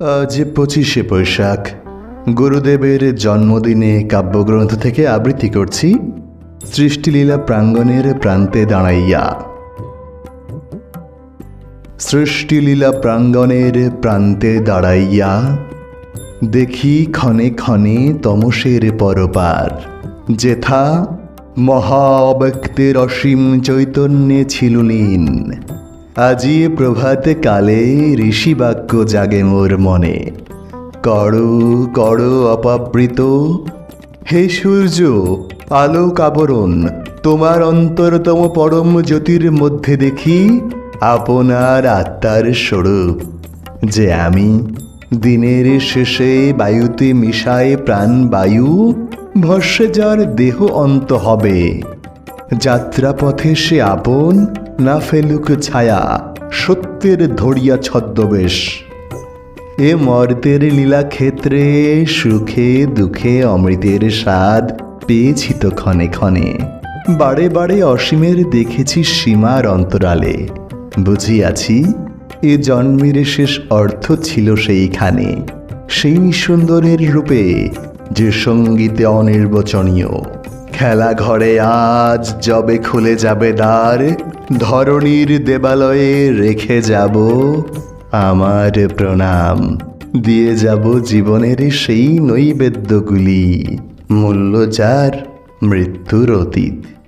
আজ পঁচিশে বৈশাখ। গুরুদেবের জন্মদিনে কাব্যগ্রন্থ থেকে আবৃত্তি করছি সৃষ্টিলীলা প্রাঙ্গণের প্রান্তে দাঁড়াইয়া। সৃষ্টিলীলা প্রাঙ্গণের প্রান্তে দাঁড়াইয়া দেখি ক্ষণে ক্ষণে তমসের পরপার। যেথা মহা অব্যক্তের অসীম চৈতন্যে ছিল লীন। আজি প্রভাত কালে ঋষিবাক্য জাগে মোর মনে। কড় কড় অপাবৃত। হে সূর্য, আলোক আবরণ, তোমার অন্তরতম পরম জ্যোতির মধ্যে দেখি আপনার আত্মার স্বরূপ। যে আমি দিনের শেষে বায়ুতে মিশায় প্রাণ বায়ু ভস্যে যার দেহ অন্ত হবে। যাত্রাপথে সে আপন, না ফেলুক ছায়া, সত্যের ধরিয়া ছদ্মবেশ। এ মর্তের লীলা ক্ষেত্রে সুখে দুঃখে অমৃতের স্বাদ পেয়েছি তো ক্ষণে ক্ষণে। বারে বারে অসীমের দেখেছি সীমার অন্তরালে। বুঝিয়াছি, এ জন্মের শেষ অর্থ ছিল সেইখানে। সেই সুন্দরের রূপে যে সঙ্গীতে অনির্বচনীয়। খেলা ঘরে আজ যবে খুলে যাবে দ্বার, ধরণীর দেবালয়ে রেখে যাব আমার প্রণাম। দিয়ে যাব জীবনের সেই নৈবেদ্যগুলি মূল্য যার মৃত্যুর অতীত।